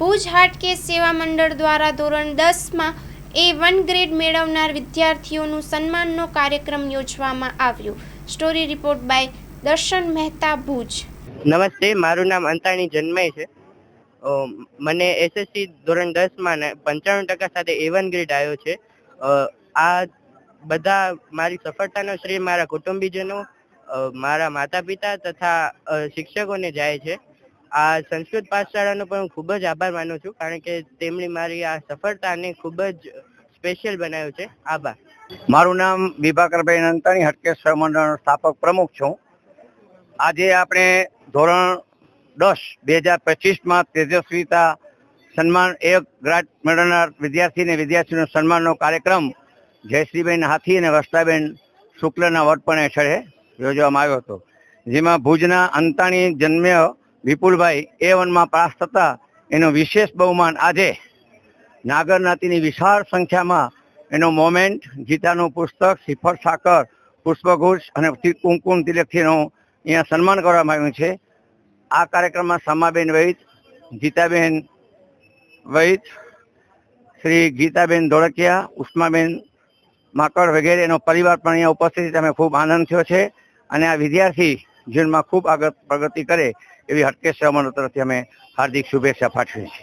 ભુજ હાટકેશ સેવા મંડળ દ્વારા ધોરણ દસમાં એ વન ગ્રેડ મેળવનાર વિદ્યાર્થીઓનું સન્માનનો કાર્યક્રમ યોજવામાં આવ્યો. સ્ટોરી રિપોર્ટ બાય દર્શન મહેતા ભુજ. નમસ્તે, મારું નામ અંતાણી જન્મય છે. મને એસએસસી ધોરણ દસમાં પંચાણું ટકા સાથે એ વન ગ્રેડ આવ્યો છે. આ બધા મારી સફળતાનો શ્રેય મારા કુટુંબીજનો મારા માતા પિતા તથા શિક્ષકોને જાય છે. આ સંસ્કૃત પાઠશાળાનો પણ હું ખૂબ જ આભાર માનું છું, કારણ કે તેમણે મારી આ સફળતાને ખૂબ જ સ્પેશિયલ બનાવ્યું છે. આભાર. મારું નામ વિભાકરભાઈ નંતાણી હટકેશ્વર મંડળનો સ્થાપક પ્રમુખ છું. આજે આપણે ધોરણ દસ, બે હજાર પચીસમાં તેજસ્વીતા સન્માન, એક ગ્રાન્ટ મેળવનાર વિદ્યાર્થી અને વિદ્યાર્થીનો સન્માનનો કાર્યક્રમ જયશ્રીબેન હાથી અને વસ્તાબેન શુક્લના વડપણ હેઠળે યોજવામાં આવ્યો હતો, જેમાં ભુજના અંતાણી જન્મ્ય વિપુલભાઈ એ વનમાં પાસ થતા એનો વિશેષ બહુમાન આજે નાગર જ્ઞાતિની વિશાળ સંખ્યામાં એનો મોમેન્ટ, ગીતાનું પુસ્તક, શ્રીફળ સાકર પુષ્પઘુષ અને કુમકુમ તિલકથીનું અહીંયા સન્માન કરવામાં આવ્યું છે આ કાર્યક્રમમાં સમાબેન વૈદ, ગીતાબેન વૈદ, શ્રી ગીતાબેન ધોળકિયા, ઉષ્માબેન માકડ વગેરેનો પરિવાર પણ અહીંયા ઉપસ્થિત. અમે ખૂબ આનંદ થયો છે અને આ વિદ્યાર્થી જીવનમાં ખૂબ આગળ પ્રગતિ કરે એવી હટકેશ તરફથી અમે હાર્દિક શુભેચ્છા પાઠવીએ છીએ.